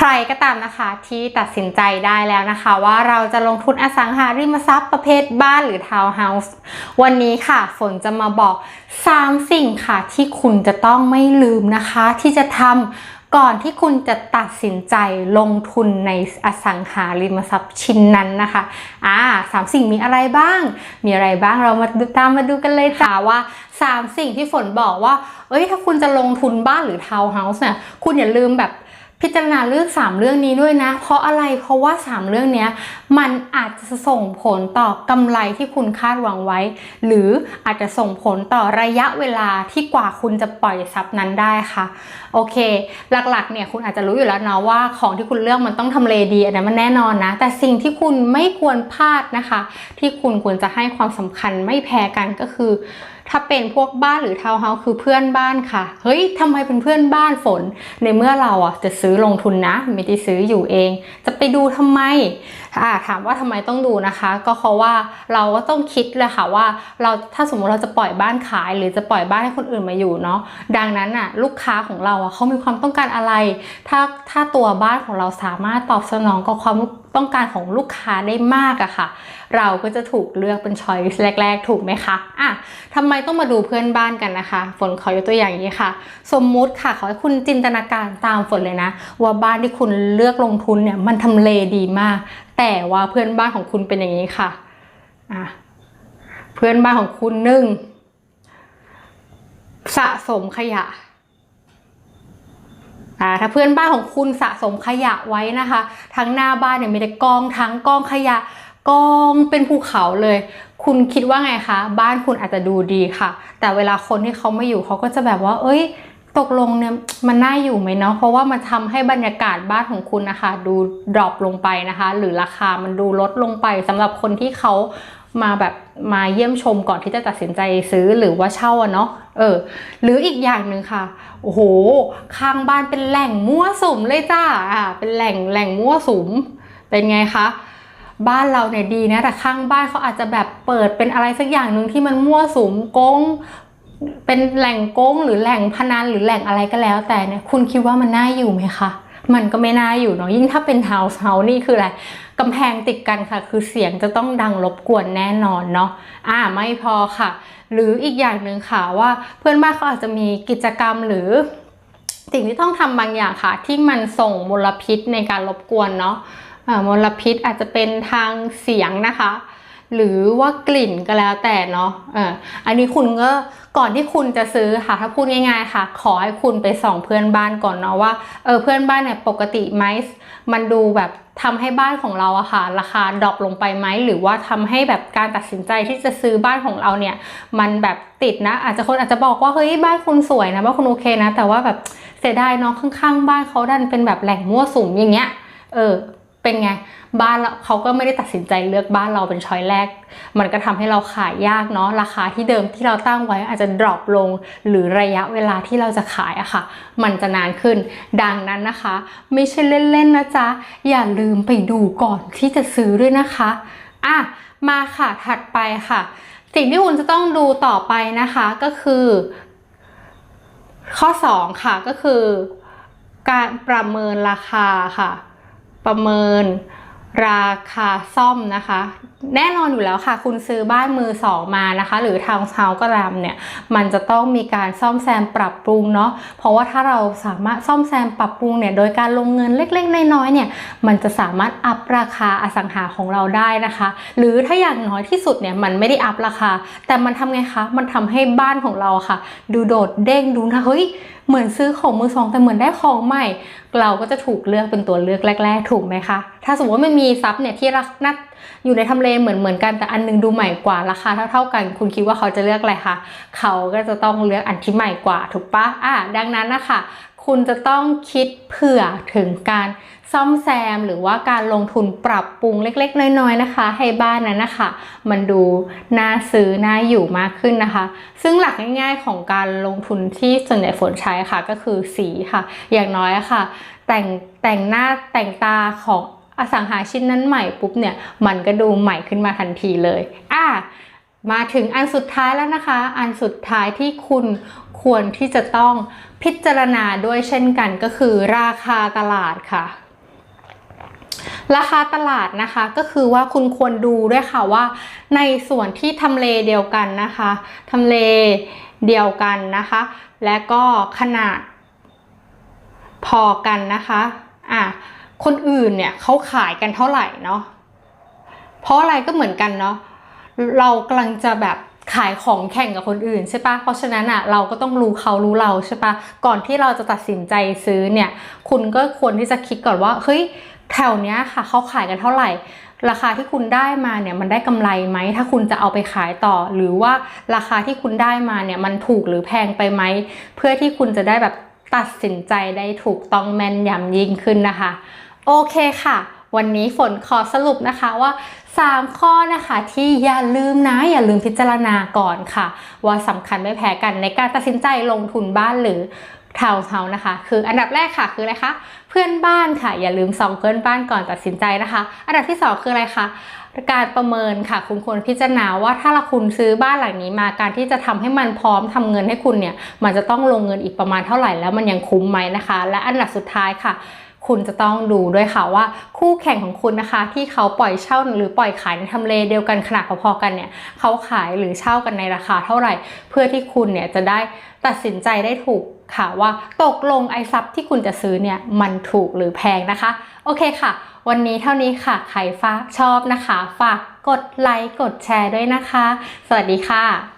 ใครก็ตามนะคะที่ตัดสินใจได้แล้วนะคะ ว่าเราจะลงทุนอสังหาริมทรัพย์ประเภทบ้านหรือทาวน์เฮาส์วันนี้ค่ะฝนจะมาบอก 3 สิ่งค่ะ ที่คุณจะต้องไม่ลืมนะคะ ที่จะทำก่อนที่คุณจะตัดสินใจลงทุนในอสังหาริมทรัพย์ชิ้นนั้นนะคะอ่าสามสิ่งมีอะไรบ้าง มีอะไรบ้างเรามาดูตามมาดูกันเลยค่ะว่า3 สิ่งที่ฝนบอกว่า เอ้ยถ้าคุณจะลงทุนบ้านหรือทาวน์เฮาส์เนี่ยคุณอย่าลืมแบบ พิจารณาเรื่อง3เรื่องนี้ด้วยนะ เพราะอะไรเพราะว่า 3 เรื่องนี้มันอาจจะส่งผลต่อกำไรที่คุณคาดหวังไว้ หรืออาจจะส่งผลต่อระยะเวลาที่กว่าคุณจะปล่อยทรัพย์นั้นได้ค่ะ โอเค หลักๆเนี่ยคุณอาจจะรู้อยู่แล้วเนาะว่าของที่คุณเลือกมันต้องทำเลดีอันนั้นมันแน่นอนนะ แต่สิ่งที่คุณไม่ควรพลาดนะคะ ที่คุณควรจะให้ความสำคัญไม่แพ้กันก็คือ ถ้าเป็นพวกบ้านหรือทาวน์เฮาส์คือเพื่อนบ้านค่ะ เฮ้ยทำไมเป็นเพื่อนบ้านฝน ในเมื่อเราอะจะซื้อลงทุนนะ ไม่ได้ซื้ออยู่เอง จะไปดูทำไมอ่าถามว่าทำไมต้องดูนะคะ ก็เพราะว่าเราก็ต้องคิดเลยค่ะว่า เราถ้าสมมติเราจะปล่อยบ้านขาย หรือจะปล่อยบ้านให้คนอื่นมาอยู่เนาะดังนั้นอะลูกค้าของเราอะเขามีความต้องการอะไร ถ้าถ้าตัวบ้านของเราสามารถตอบสนองกับความต้องการของลูกค้าได้มากอะค่ะ เราก็จะถูกเลือกเป็นช้อยส์แรก ๆ ถูกไหมคะอะทำไมต้องมาดูเพื่อนบ้านกันนะคะ ฝนขอยกตัวอย่างอย่างนี้ค่ะ สมมุติค่ะขอให้คุณจินตนาการตามฝนเลยนะ ว่าบ้านที่คุณเลือกลงทุนเนี่ยมันทำเลดีมาก แต่ว่าเพื่อนบ้านของคุณเป็นอย่างนี้ค่ะอะเพื่อนบ้านของคุณหนึ่งสะสมขยะ อ่าถ้าเพื่อนบ้านของคุณสะสมขยะไว้นะคะ ทั้งหน้าบ้านเนี่ยมีแต่กองทั้งกองขยะกองเป็นภูเขาเลย คุณคิดว่าไงคะ บ้านคุณอาจจะดูดีค่ะ แต่เวลาคนที่เขาไม่อยู่เขาก็จะแบบว่า เอ้ย ตกลงเนี่ยมันน่าอยู่ไหมเนาะ เพราะว่ามันทำให้บรรยากาศบ้านของคุณนะคะ ดูดรอปลงไปนะคะ หรือราคามันดูลดลงไปสำหรับคนที่เขา มาแบบมาเยี่ยมชมก่อนที่จะตัดสินใจซื้อหรือว่าเช่าเนาะเออ หรืออีกอย่างหนึ่งค่ะโอ้โหข้างบ้านเป็นแหล่งมั่วสุมเลยจ้าอ่าเป็นแหล่งแหล่งมั่วสุมเป็นไงคะบ้านเราเนี่ยดีนะแต่ข้างบ้านเขาอาจจะแบบเปิดเป็นอะไรสักอย่างหนึ่งที่มันมั่วสุมโกงเป็นแหล่งโกงหรือแหล่งพนันหรือแหล่งอะไรก็แล้ว แต่เนี่ยคุณคิดว่ามันน่าอยู่ไหมคะ มันก็ไม่น่าอยู่เนาะยิ่งถ้าเป็นเฮาส์เฮาส์นี่คืออะไรกำแพงติดกันค่ะ คือเสียงจะต้องดังรบกวนแน่นอนเนาะอ่าไม่พอค่ะ หรืออีกอย่างหนึ่งค่ะว่าเพื่อนบ้านเขาอาจจะมีกิจกรรมหรือสิ่งที่ต้องทำบางอย่างค่ะ ที่มันส่งมลพิษในการรบกวนเนาะมลพิษอาจจะเป็นทางเสียงนะคะ หรือว่ากลิ่นก็แล้วแต่เนาะเอออันนี้คุณก็ก่อนที่คุณจะซื้อค่ะถ้าพูดง่าย ๆ ค่ะ ขอให้คุณไปส่องเพื่อนบ้านก่อนเนาะว่าเออเพื่อนบ้านเนี่ยปกติไหมมันดูแบบทำให้บ้านของเราอะค่ะราคาดรอปลงไปไหมหรือว่าทำให้แบบการตัดสินใจที่จะซื้อบ้านของเราเนี่ย มันแบบติดนะ อาจจะคนอาจจะบอกว่าเฮ้ยบ้านคุณสวยนะบ้านคุณโอเคนะ แต่ว่าแบบเสียดายเนาะข้างๆ บ้านเขาดันเป็นแบบแหล่งมั่วสุมอย่างเงี้ยเออ เป็นไงบ้านเราเขาก็ไม่ได้ตัดสินใจเลือกบ้านเราเป็นช้อยแรก มันก็ทำให้เราขายยากเนาะราคาที่เดิมที่เราตั้งไว้อาจจะดรอปลง หรือระยะเวลาที่เราจะขายอะค่ะ มันจะนานขึ้น ดังนั้นนะคะ ไม่ใช่เล่นๆนะจ๊ะ อย่าลืมไปดูก่อนที่จะซื้อด้วยนะคะอะมาค่ะถัดไปค่ะ สิ่งที่คุณจะต้องดูต่อไปนะคะก็คือ ข้อ 2 ค่ะก็คือ การประเมินราคาค่ะ ประเมินราคาซ่อมนะคะ แน่นอนอยู่แล้วค่ะ คุณซื้อบ้านมือสองมานะคะ หรือทางเฮาก็ตามเนี่ย มันจะต้องมีการซ่อมแซมปรับปรุงเนาะเพราะว่าถ้าเราสามารถซ่อมแซมปรับปรุงเนี่ยโดยการลงเงินเล็กๆน้อยๆเนี่ย มันจะสามารถอัพราคาอสังหาของเราได้นะคะ หรือถ้าอย่างน้อยที่สุดเนี่ยมันไม่ได้อัพราคา แต่มันทำไงคะมันทำให้บ้านของเราค่ะ ดูโดดเด้งดูนะเฮ้ย เหมือนซื้อของมือสองแต่เหมือนได้ของใหม่ เราก็จะถูกเลือกเป็นตัวเลือกแรก ๆ ถูกไหมคะ ถ้าสมมติว่ามันมีซับเนี่ยที่รักนัดอยู่ในทำเลเหมือนเหมือนกันแต่อันนึงดูใหม่กว่าราคาเท่าๆกัน คุณคิดว่าเขาจะเลือกอะไรคะเขาก็จะต้องเลือกอันที่ใหม่กว่าถูกปะอะดังนั้นนะคะ คุณจะต้องคิดเผื่อถึงการซ่อมแซมหรือว่าการลงทุนปรับปรุงเล็กๆ น้อยๆนะคะ ให้บ้านนั้นนะคะ มันดูน่าซื้อน่าอยู่มากขึ้นนะคะ ซึ่งหลักง่ายๆของการลงทุนที่ส่วนใหญ่ฝนใช้ค่ะก็คือสีค่ะ อย่างน้อยะค่ะ แต่งแต่งหน้าแต่งตาของอสังหาชิ้นนั้นใหม่ปุ๊บเนี่ย มันก็ดูใหม่ขึ้นมาทันทีเลยอะ มาถึงอันสุดท้ายแล้วนะคะ อันสุดท้ายที่คุณควรที่จะต้องพิจารณาด้วยเช่นกันก็คือราคาตลาดค่ะ ราคาตลาดนะคะก็คือว่าคุณควรดูด้วยค่ะว่า ในส่วนที่ทำเลเดียวกันนะคะทำเลเดียวกันนะคะ และก็ขนาดพอกันนะคะอะคนอื่นเนี่ยเขาขายกันเท่าไหร่เนาะเพราะอะไรก็เหมือนกันเนาะ เรากำลังจะแบบขายของแข่งกับคนอื่นใช่ปะเพราะฉะนั้นอะเราก็ต้องรู้เขารู้เราใช่ปะก่อนที่เราจะตัดสินใจซื้อเนี่ยคุณก็ควรที่จะคิดก่อนว่าเฮ้ยแถวเนี้ยค่ะเขาขายกันเท่าไหร่ ราคาที่คุณได้มาเนี่ยมันได้กำไรไหมถ้าคุณจะเอาไปขายต่อ หรือว่าราคาที่คุณได้มาเนี่ยมันถูกหรือแพงไปไหมเพื่อที่คุณจะได้แบบตัดสินใจได้ถูกต้องแม่นยำยิ่งขึ้นนะคะ โอเคค่ะ วันนี้ฝนขอสรุปนะคะว่า 3 ข้อนะคะที่อย่าลืมนะอย่าลืมพิจารณาก่อนค่ะ ว่าสำคัญไม่แพ้กันในการตัดสินใจลงทุนบ้านหรือทาวน์เฮาส์นะคะ คืออันดับแรกค่ะคืออะไรคะเพื่อนบ้านค่ะ อย่าลืมส่องเพื่อนบ้านก่อนตัดสินใจนะคะ อันดับที่ 2 คืออะไรคะการประเมินค่ะ คุณควรพิจารณาว่าถ้าเราคุณซื้อบ้านหลังนี้มาการที่จะทำให้มันพร้อมทำเงินให้คุณเนี่ย มันจะต้องลงเงินอีกประมาณเท่าไหร่แล้วมันยังคุ้มไหมนะคะ และอันดับสุดท้ายค่ะ คุณจะต้องดูด้วยค่ะว่าคู่แข่งของคุณนะคะ ที่เขาปล่อยเช่าหรือปล่อยขายในทำเลเดียวกันขนาดพอๆกันเนี่ยเขาขายหรือเช่ากันในราคาเท่าไหร่ เพื่อที่คุณเนี่ยจะได้ตัดสินใจได้ถูกค่ะว่าตกลงไอ้ทรัพย์ที่คุณจะซื้อเนี่ยมันถูกหรือแพงนะคะ โอเคค่ะ วันนี้เท่านี้ค่ะใครฝาชอบนะคะ ฝากกดไลค์กดแชร์ด้วยนะคะ สวัสดีค่ะ